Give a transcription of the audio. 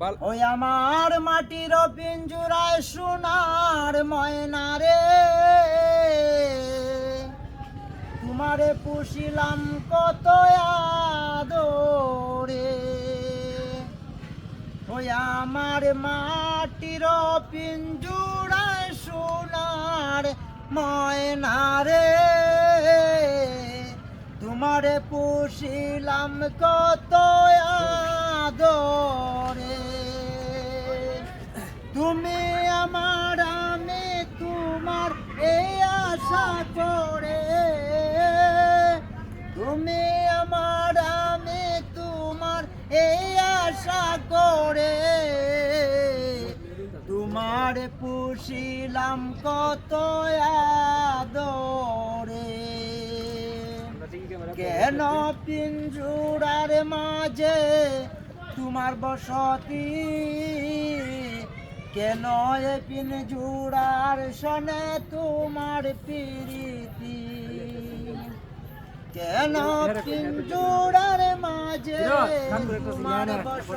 ওই আমার মাটির পিঞ্জুরায় সোনার ময়না রে। তোমারে পুষিলাম কত আদরে। ওই আমার মাটির পিঞ্জুরায় সোনার ময়না রে। তোমারে পুষিলাম কত আদরে তুমি আমার, আমি তোমার এই আশা করে। তুমি আমার, আমি তোমার এই আশা করে। তোমার পুষিলাম কত আদরে। কেন পিঞ্জুরার মাঝে তোমার বসতি কেন এ জুড়ার সনে তোমার প্রীতি? কেন জুড়ার মাঝে তোমার বসতি